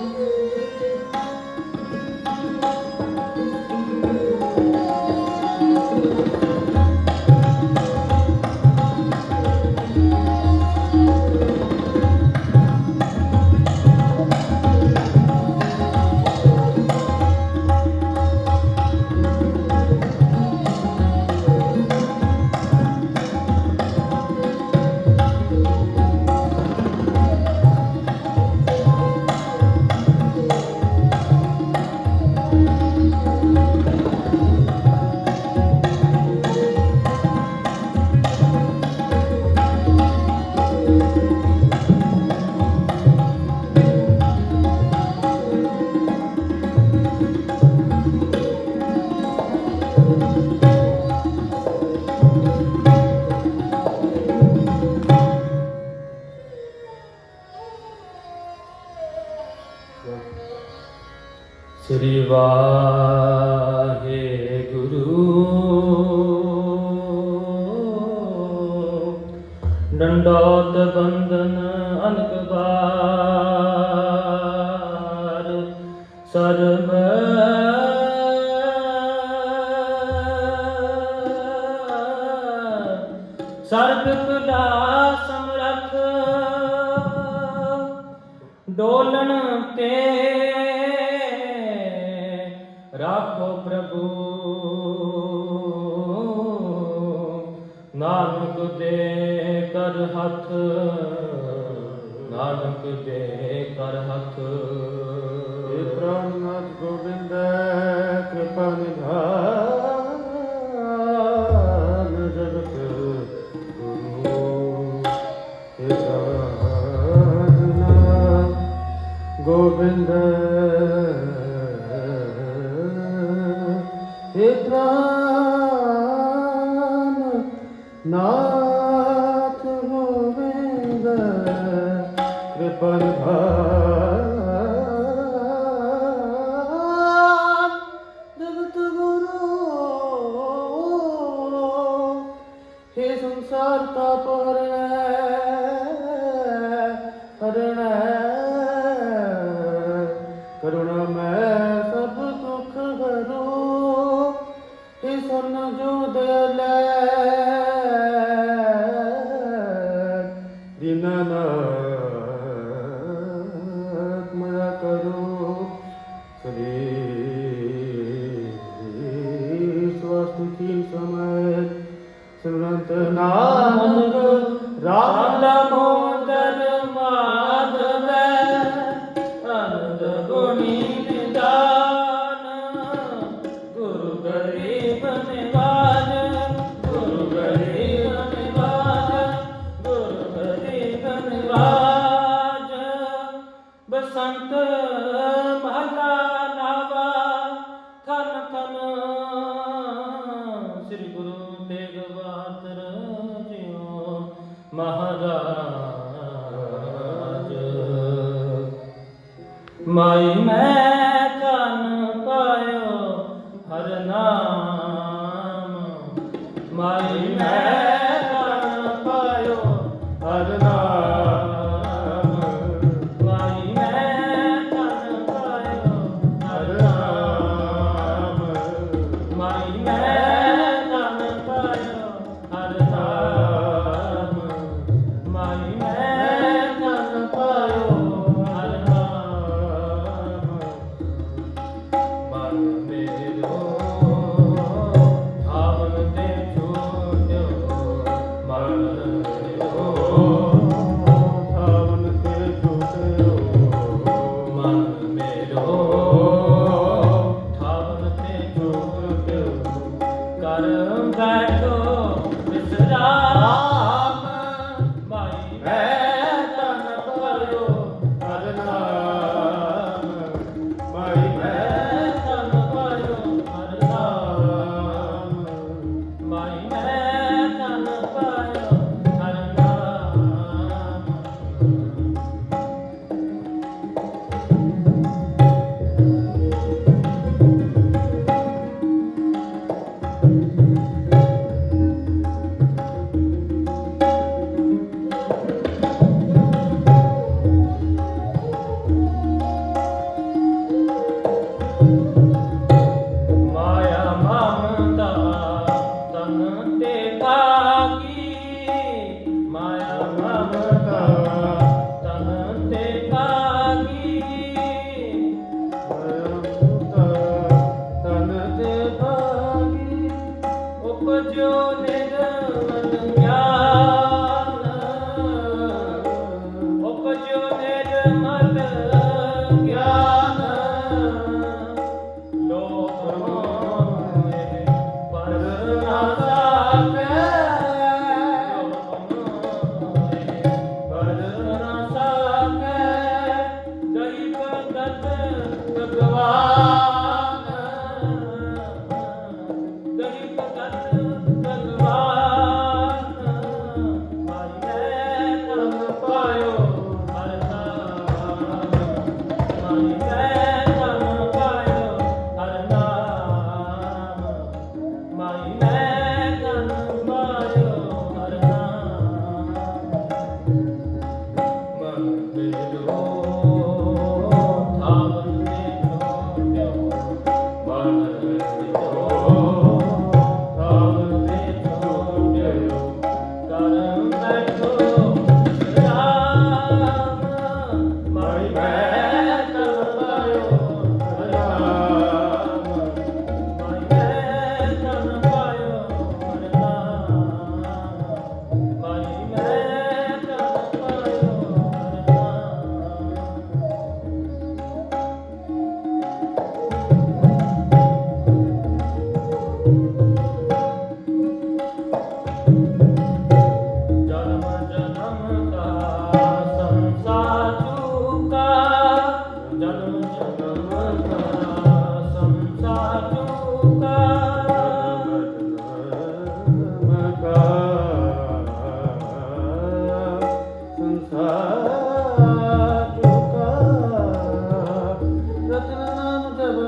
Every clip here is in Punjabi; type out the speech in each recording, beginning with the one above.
음. ਸ੍ਰੀ ਵਾਹਿਗੁਰੂ। ਡੰਡੋਤ ਬੰਧਨ ਅਨਕ ਸਰਬ ਰਾਖੋ ਪ੍ਰਭੂ। ਨਾਨਕ ਦੇ ਕਰ ਹੱਥ ਨਾਨਕ ਦੇ ਕਰ ਹੱਥ। কৃপর ভার Santa ਮਾਈ ਮੈਂ ਉਪਜੋ ਨਿਰਮਲ ਗਿਆਨ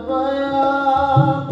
ਪਾਇਆ